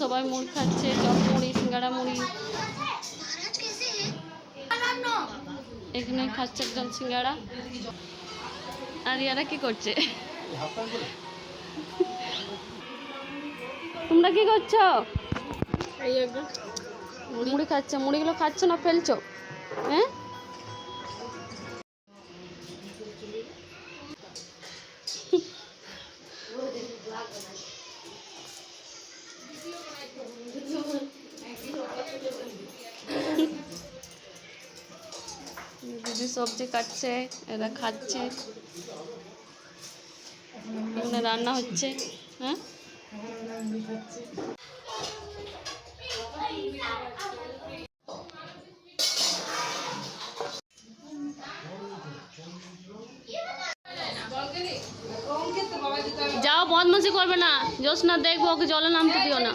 সবাই মুড়ি খাচ্ছে চপ মুড়ি সিঙ্গাড়া মুড়ি। এখানে খাচ্ছে একজন সিঙ্গাড়া আর ইয়ারা কি করছে? তোমরা কি করছ? মুড়ি খাচ্ছে মুড়িগুলো খাচ্ছ না ফেলছো? হ্যাঁ? সবজি কাটছে, এরা খাচ্ছে। এখানে রান্না হচ্ছে হ্যাঁ? যাও বদমাসি করবে না। জোস না দেখব ওকে জলে নামতে দিও না।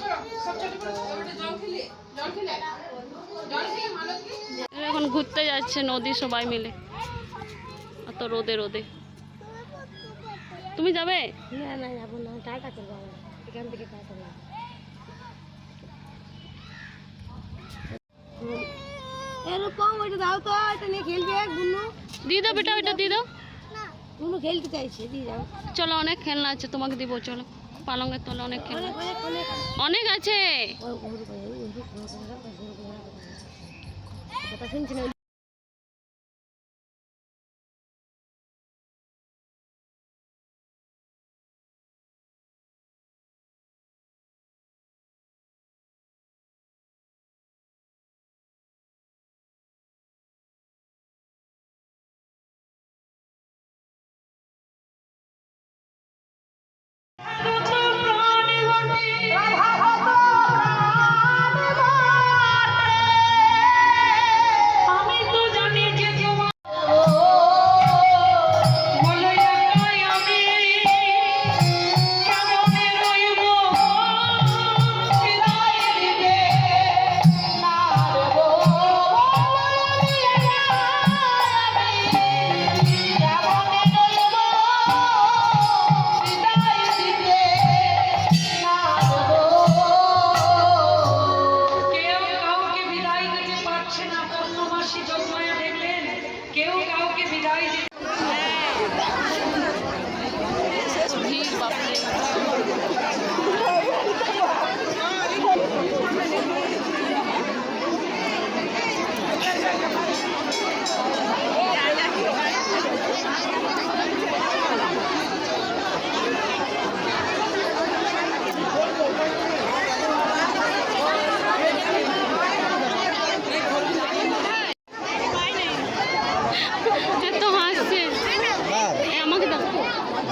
এরা এখন ঘুরতে যাচ্ছে নদী সবাই মিলে অত রোদে রোদে তুমি যাবে না না যাব না টাটা করব এখান থেকে টাটা করব এরকম ওইটা দাও তো এটা নিয়ে খেলবে গুনু দিয়ে দাও বেটা ওইটা দিয়ে দাও গুনু খেলতে চাইছে দিয়ে যাও চলো অনেক খেলনা আছে তোমাকে দিব চলো পালঙ্গের তলে অনেক খেলনা অনেক আছে 我申请了。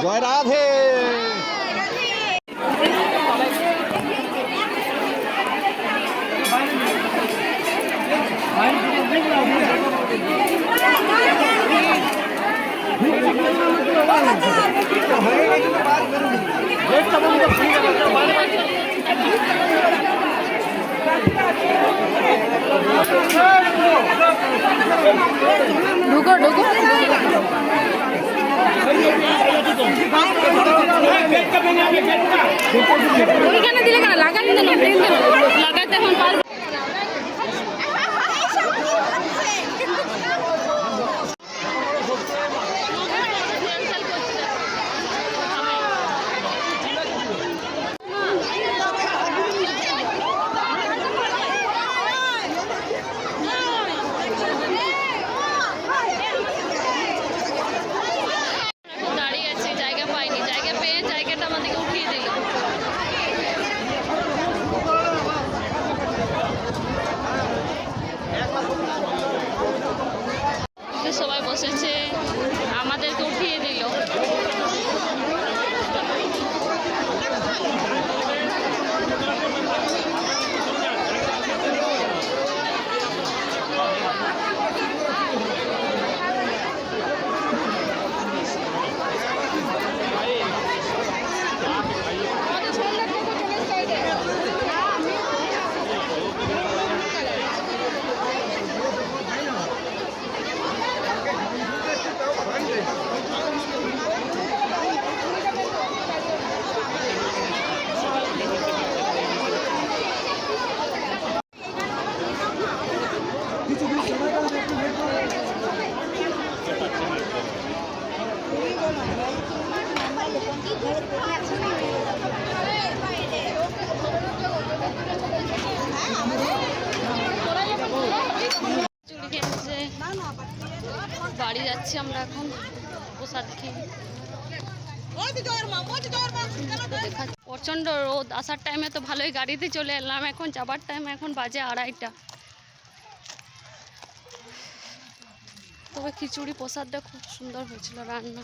জয় রাধে। ঢুকো ঢুকো। ওইখানে দিলে কেন লাগাতে লাগাতে এখন পারবে বাড়ি যাচ্ছি আমরা এখন প্রসাদ খেয়ে প্রচণ্ড রোদ, আসার টাইমে তো ভালোই গাড়িতে চলে এলাম, এখন যাবার টাইম এখন বাজে আড়াইটা। তবে খিচুড়ি প্রসাদটা খুব সুন্দর হয়েছিল রান্না।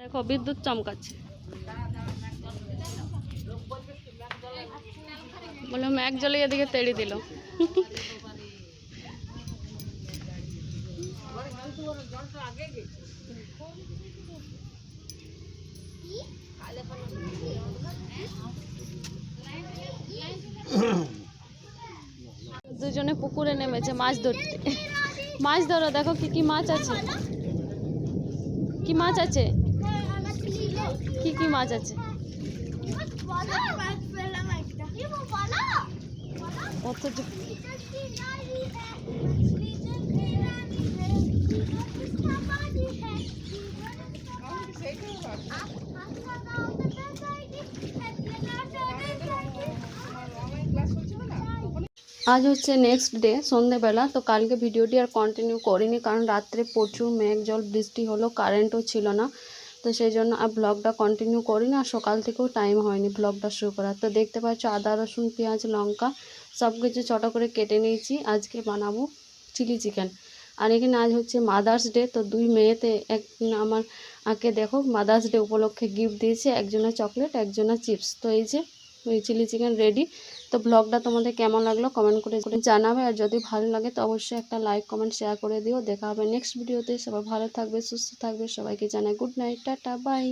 দেখো, বিদ্যুৎ চমকাচ্ছে। বললাম এক জলে এদিকে তেড়ে দিল। দুজনে পুকুরে নেমেছে মাছ ধরতে। মাছ ধরো, দেখো কি কি মাছ আছে। কি মাছ আছে? কি কি মাছ আছে? অথচ আজ হচ্ছে নেক্সট ডে সন্ধেবেলা। তো কালকে ভিডিওটি আর কন্টিনিউ করিনি, কারণ রাত্রে প্রচুর মেঘ, জল, বৃষ্টি হলো কারেন্টও ছিল না। তো সেই জন্য আর ব্লগটা কন্টিনিউ করিনি আর সকাল থেকেও টাইম হয়নি ব্লগটা শুরু করার। তো দেখতে পাচ্ছ আদা, রসুন, পেঁয়াজ, লঙ্কা সব কিছু ছোটো করে কেটে নিয়েছি। আজকে বানাবো চিলি চিকেন আর এখানে আজ হচ্ছে মাদার্স ডে তো দুই মেয়েতে এক আমার আঁকে দেখো মাদার্স ডে উপলক্ষে গিফট দিয়েছে। একজনের চকলেট একজনের চিপস তো এই যে, ওই চিলি চিকেন রেডি তো ব্লগটা তোমাদের কেমন লাগল কমেন্ট করে জানাবে, আর যদি ভালো লাগে তো অবশ্যই একটা লাইক, কমেন্ট, শেয়ার করে দিও। দেখা হবে নেক্সট ভিডিওতে। সবাই ভালো থাকবে, সুস্থ থাকবে। সবাইকে জানাই গুড নাইট, টাটা, বাই।